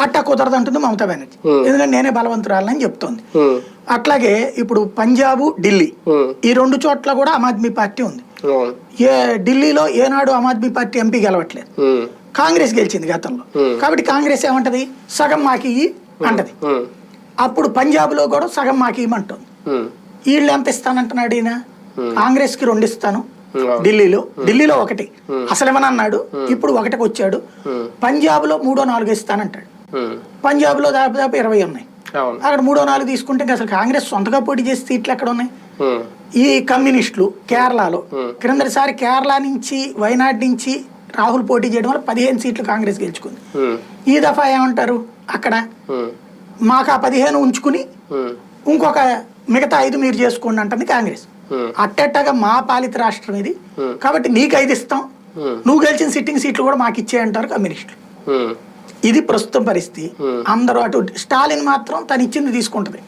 అట్టా కుదరదంటుంది మమతా బెనర్జీ. ఎందుకంటే నేనే బలవంతురాలని చెప్తోంది. అట్లాగే ఇప్పుడు పంజాబ్ ఢిల్లీ ఈ రెండు చోట్ల కూడా ఆమ్ ఆద్మీ పార్టీ ఉంది. ఏ ఢిల్లీలో ఏనాడు ఆమ్ ఆద్మీ పార్టీ ఎంపీ గెలవట్లేదు. కాంగ్రెస్ గెలిచింది గతంలో. కాబట్టి కాంగ్రెస్ ఏమంటది? సగం మాకి అంటది. అప్పుడు పంజాబ్లో కూడా సగం మాకి ఇవ్వమంటుంది ఉమ్, వీళ్ళు ఎంత ఇస్తానంటున్నాడు ఈయన? కాంగ్రెస్కి రెండు ఇస్తాను. ఢిల్లీలో. ఢిల్లీలో ఒకటి. అసలు ఏమని అన్నాడు. ఇప్పుడు ఒకటికి వచ్చాడు. పంజాబ్లో మూడో నాలుగు ఇస్తానంటాడు పంజాబ్లో దాదాపు ఇరవై ఉన్నాయి. అక్కడ మూడో నాలుగు తీసుకుంటే అసలు కాంగ్రెస్ సొంతగా పోటీ చేసే సీట్లు ఎక్కడ ఉన్నాయి? ఈ కమ్యూనిస్టులు కేరళలో. క్రిందటిసారి కేరళ నుంచి వైనాడ్ నుంచి రాహుల్ పోటీ చేయడం వల్ల పదిహేను సీట్లు కాంగ్రెస్ గెలుచుకుంది. ఈ దఫా ఏమంటారు? అక్కడ మాకు ఆ పదిహేను ఉంచుకుని ఇంకొక మిగతా ఐదు మీరు చేసుకోండి అంటుంది కాంగ్రెస్. అట్టట్టగా మా పాలిత రాష్ట్రం ఇది. కాబట్టి నీకు ఐదు ఇస్తాం నువ్వు గెలిచిన సిట్టింగ్ సీట్లు కూడా మాకు ఇచ్చేయంటారు కమ్యూనిస్టులు ఇది ప్రస్తుతం పరిస్థితి. అందరూ అటు స్టాలిన్ మాత్రం తను ఇచ్చింది తీసుకుంటది.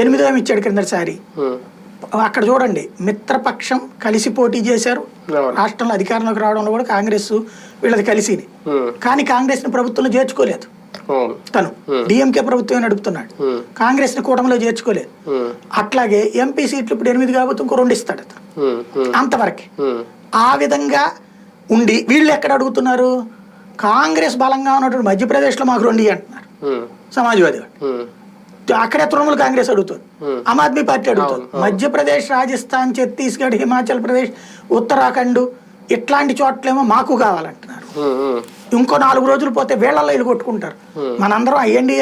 ఎనిమిదో ఏమి ఇచ్చాడు క్రిందటిసారి అక్కడ చూడండి మిత్రపక్షం కలిసి పోటీ చేశారు. రాష్ట్రంలో అధికారంలోకి రావడంలో కూడా కాంగ్రెస్ వీళ్ళది కలిసి కానీ కాంగ్రెస్ని ప్రభుత్వంలో చేర్చుకోలేదు. తను. డిఎంకే ప్రభుత్వమే నడుపుతున్నాడు కాంగ్రెస్ని కూటమిలో చేర్చుకోలేదు. అట్లాగే ఎంపీ సీట్లు ఇప్పుడు ఎనిమిది కాబట్టి ఇంకో రెండు ఇస్తాడు అతను. అంతవరకే. ఆ విధంగా ఉండి వీళ్ళు ఎక్కడ అడుగుతున్నారు? కాంగ్రెస్ బలంగా ఉన్నటువంటి మధ్యప్రదేశ్లో మాకు రెండు అంటున్నారు. సమాజ్వాది అక్కడే తృణమూల్ కాంగ్రెస్ అడుగుతుంది. ఆమ్ ఆద్మీ పార్టీ అడుగుతుంది. మధ్యప్రదేశ్ రాజస్థాన్ ఛత్తీస్గఢ్ హిమాచల్ ప్రదేశ్ ఉత్తరాఖండ్ ఇట్లాంటి చోట్లేమో మాకు కావాలంటున్నారు. ఇంకో నాలుగు రోజులు పోతే వీళ్ళల్లో ఇల్లు కొట్టుకుంటారు. మనందరం ఐఎన్డీ